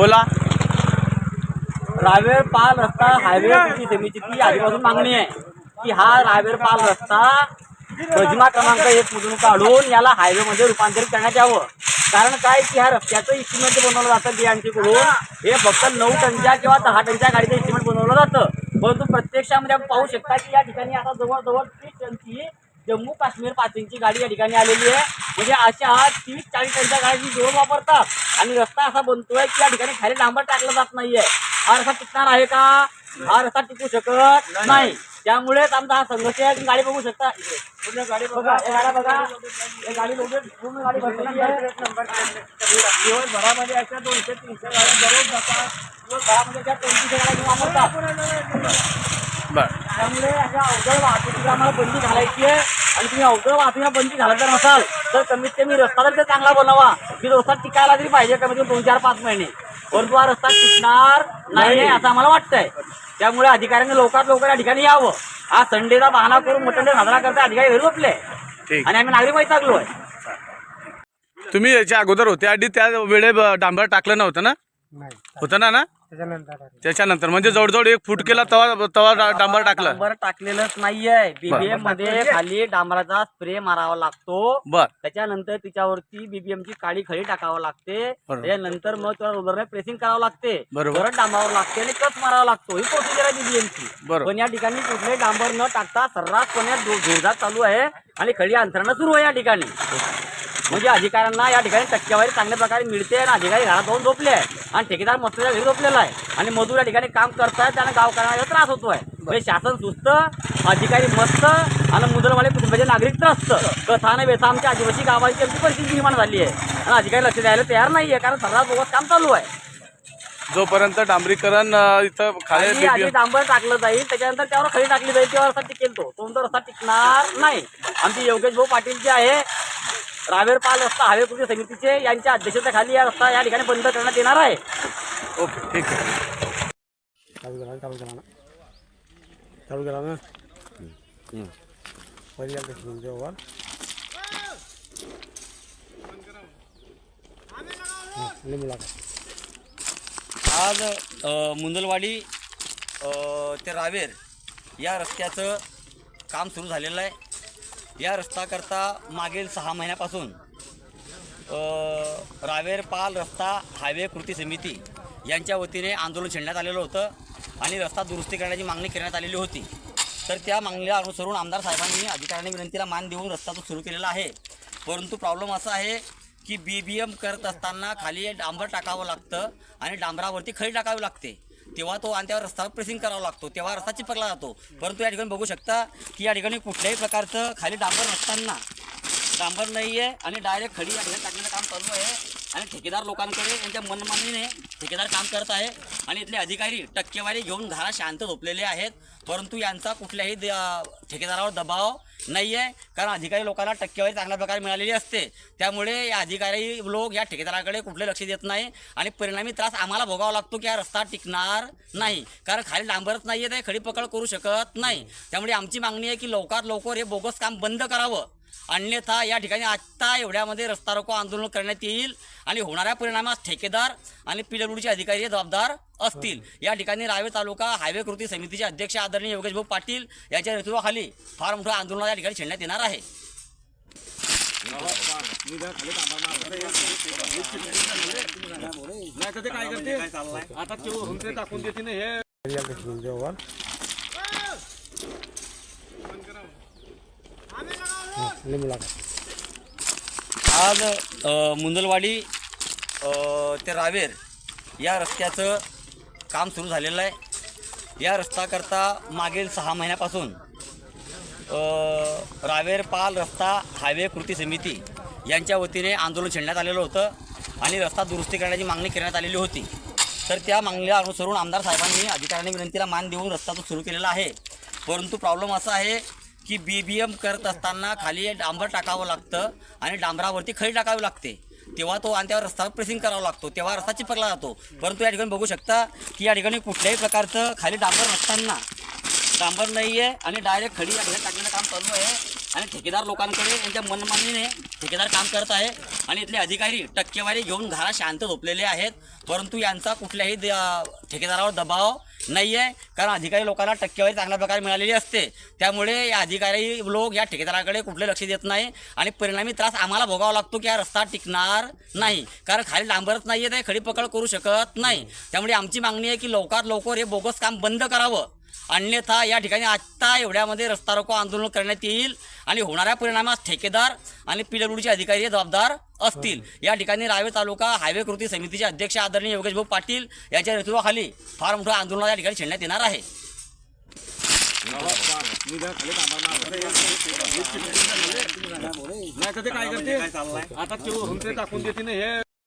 बोला. रावेर पाल रस्ता हायवे कृषी समितीची आधीपासून मागणी आहे की हा रावेर पाल रस्ता योजना क्रमांक एक मधून काढून याला हायवे मध्ये रूपांतरित करण्यात यावं. कारण काय? की ह्या रस्त्याचं इस्टिमेट बनवलं जातं बियांचीकडून. हे फक्त नऊ टनच्या किंवा दहा टनच्या गाडीचं इस्टिमेट बनवलं जातं. परंतु प्रत्यक्षामध्ये आपण पाहू शकता की या ठिकाणी आता जवळजवळ तीस टनची जम्मू काश्मीर पासिंगची गाडी या ठिकाणी आलेली आहे. म्हणजे अशा तीस चाळीस टनच्या गाडी जोड वापरतात. आणि रस्ता असा बनतोय की या ठिकाणी खाली डांबर टाकलं जात नाहीये. हा रस्ता टिकणार आहे का? हा रस्ता टिकू शकत नाही त्यामुळेच आमचा हा संघर्ष आहे. तुम्ही गाडी बघू शकता पूर्ण गाडी बघा. हे गाड्या बघा. हे गाडी लोडेड पूर्ण गाडी भरलेली आहे दिवसभरामध्ये अशा दोनशे तीनशे गाड्या दररोज जातात. दिवसभरामध्ये अशा पंचवीसशे गाड्या तुम्ही वापरतात. बर. त्यामुळे अशा अवजड वाहतुकीला आम्हाला बंदी घालायची आहे. आणि तुम्ही अवजड वाहतुकीला बंदी घालायचं नसाल तर कमीत कमी रस्ता तरी चांगला बनवा. की रस्ता टिकायला तरी पाहिजे कमीत कमी दोन चार पाच महिने. परंतु हा रस्ता टिकणार नाही असं आम्हाला वाटतंय. त्यामुळे अधिकाऱ्यांनी लवकरात लवकर या ठिकाणी यावं. हा संडेचा बहाणा करून मोठे साजरा करता अधिकारी घरी झोपले ठीक. आणि आम्ही नागरिक वैतागलो आहे तुम्ही याच्या अगोदर होते आधी त्या वेळे डांबर टाकलं नव्हतं ना? होतं ना ना? त्याच्यानंतर त्याच्यानंतर म्हणजे जवळजवळ एक फूट केला तेव्हा डा- डांबर टाकलं. डांबर टाकलेलंच नाहीये. बीबीएममध्ये खाली डांबराचा स्प्रे मारावा लागतो. बर. त्याच्यानंतर तिच्यावरती बीबीएम ची काळी खडी टाकावं लागते. बरोबर. त्याच्यानंतर मग त्याला रोलरने प्रेसिंग करावं लागते. बरोबर. परत डांबावर लागते आणि कट मारावा लागतो? ही प्रोसिजर आहे बीबीएम ची बरोबर. पण या ठिकाणी कुठले डांबर न टाकता सर्रासपणे जो- जोरदार चालू आहे आणि खडी अंतरणं सुरू आहे या ठिकाणी. म्हणजे अधिकाऱ्यांना या ठिकाणी टक्केवारी चांगल्या प्रकारे मिळते आणि अधिकारी घरात जाऊन झोपले आहे आणि ठेकेदार मस्तीच्या घरी झोपलेला आहे. आणि मजूर या ठिकाणी काम करतायत त्यांना गावकऱ्यांना त्रास होतोय. म्हणजे शासन सुस्त अधिकारी मस्त आणि मुदलवाले कुटुंबाचे नागरिक त्रस्त. कथाने व्यथा आमच्या आदिवासी गावाची आमची परिस्थिती निर्माण झाली आहे. आणि अधिकारी लक्ष द्यायला तयार नाहीये कारण सर्रास बोगस काम चालू आहे. जोपर्यंत डांबरीकरण इथं खाली आधी डांबर टाकलं जाईल त्याच्यानंतर त्यावर खडी टाकली जाईल तेव्हा रस्ता टिकेल तो. तो रस्ता टिकणार नाही. आमचे योगेश भाऊ पाटील जे आहे रावेर पाल रस्ता हवे कृती समितीचे यांच्या अध्यक्षतेखाली या रस्ता या ठिकाणी बंद करण्यात येणार आहे. ओके ठीक आहे. चालू चालू ना. हां, आज मुंदलवाडी ते रावेर या रस्त्याचं काम सुरू झालेलं आहे. या रस्ताकरता मागील सहा महिन्यापासून रावेरपाल रावेर पाल रस्ता हायवे कृती समिती यांच्या वतीने आंदोलन छेडण्यात आलेलं होतं आणि रस्ता दुरुस्ती करण्याची मागणी करण्यात आलेली होती. तर त्या मागणीला अनुसरून आमदार साहेबांनी अधिकाऱ्यांनी विनंतीला मान देऊन रस्ता तो सुरू केलेला आहे. परंतु प्रॉब्लेम असा आहे की बी बी एम करत असताना खाली डांबर टाकावं लागतं आणि डांबरावरती खळी टाकावी लागते. तेव्हा तो आणि त्यावर रस्ता प्रेसिंग करावा लागतो. तेव्हा रस्ता चिपकला जातो. परंतु या ठिकाणी बघू शकता की या ठिकाणी कुठल्याही प्रकारचं खाली डांबर नसताना डांबर नाही आहे आणि डायरेक्ट खडी या ठिकाणी टाकण्याचं काम चालू आहे. आणि ठेकेदार लोकांकडे यांच्या मनमानीने ठेकेदार काम करत आहे. आणि इथले अधिकारी टक्केवारी घेऊन घरा शांत झोपलेले आहेत. परंतु यांचा कुठल्याही द- ठेकेदारावर दबाव नाही आहे कारण अधिकारी लोकांना टक्केवारी चांगल्या प्रकारे मिळालेली असते. त्यामुळे या अधिकारी लोक या ठेकेदाराकडे कुठले लक्ष देत नाही आणि परिणामी त्रास आम्हाला भोगावा लागतो की हा रस्ता टिकणार नाही. कारण खाली डांबरच नाही आहे ते खडी पकड करू शकत नाही. त्यामुळे आमची मागणी आहे की लवकरात लवकर हे बोगस काम बंद करावं. अन्यथा या ठिकाणी आत्ता एवढ्यामध्ये रस्ता रोको आंदोलन करण्यात येईल आणि होणाऱ्या परिणामास ठेकेदार आणि पीडब्ल्यूडीचे अधिकारी जबाबदार असतील. या ठिकाणी रावे तालुका हायवे कृती समितीचे अध्यक्ष आदरणीय योगेश भाऊ पाटील यांच्या नेतृत्वाखाली फार मोठं आंदोलन या ठिकाणी छेडण्यात येणार आहे. आज मुंदलवाडी ते रावेर या रस्त्याचं काम सुरू झालेलं आहे. या रस्ताकरता मागील सहा महिन्यापासून रावेरपाल रस्ता हायवे कृती समिती यांच्या वतीने आंदोलन छेडण्यात आलेलं होतं आणि रस्ता दुरुस्ती करण्याची मागणी करण्यात आलेली होती. तर त्या मागणीला अनुसरून आमदार साहेबांनी अधिकाऱ्यांनी विनंतीला मान देऊन रस्ता तो सुरू केलेला आहे. परंतु प्रॉब्लेम असा आहे की बी बी एम करत असताना खाली डांबर टाकावं लागतं आणि डांबरावरती खळी टाकावी लागते. तेव्हा तो आणि त्यावर रस्ता प्रेसिंग करावा लागतो. तेव्हा रस्ता चिपकला जातो. परंतु या ठिकाणी बघू शकता की या ठिकाणी कुठल्याही प्रकारचं खाली डांबर नसताना. डांबर नाही आहे आणि डायरेक्ट खडी या ठिकाणी टाकण्याचं काम चालू आहे. आणि ठेकेदार लोकांकडे यांच्या मनमानीने ठेकेदार काम करत आहे. आणि इथले अधिकारी टक्केवारी घेऊन घरा शांत झोपलेले आहेत. परंतु यांचा कुठल्याही द- ठेकेदारावर दबाव नाही आहे कारण अधिकारी लोकांना टक्केवारी चांगल्या प्रकारे मिळालेली असते. त्यामुळे या अधिकारी लोक या ठेकेदाराकडे कुठले लक्ष देत नाही. आणि परिणामी त्रास आम्हाला भोगावा लागतो की हा रस्ता टिकणार नाही. कारण खाली डांबरच नाही आहे ते खडी पकड करू शकत नाही. त्यामुळे आमची मागणी आहे की लवकरात लवकर हे बोगस काम बंद करावं. अन्यथा या ठिकाणी आत्ता एवढ्यामध्ये रस्ता रोको आंदोलन करण्यात येईल आणि होणाऱ्या परिणामास ठेकेदार आणि पीडब्ल्यूडीचे अधिकारी हे जबाबदार असतील या ठिकाणी रावे तालुका हायवे कृती समितीचे अध्यक्ष आदरणीय योगेश भाऊ पाटील यांच्या नेतृत्वाखाली फार मोठं आंदोलन या ठिकाणी छेडण्यात येणार आहे आता टाकून देते ना हे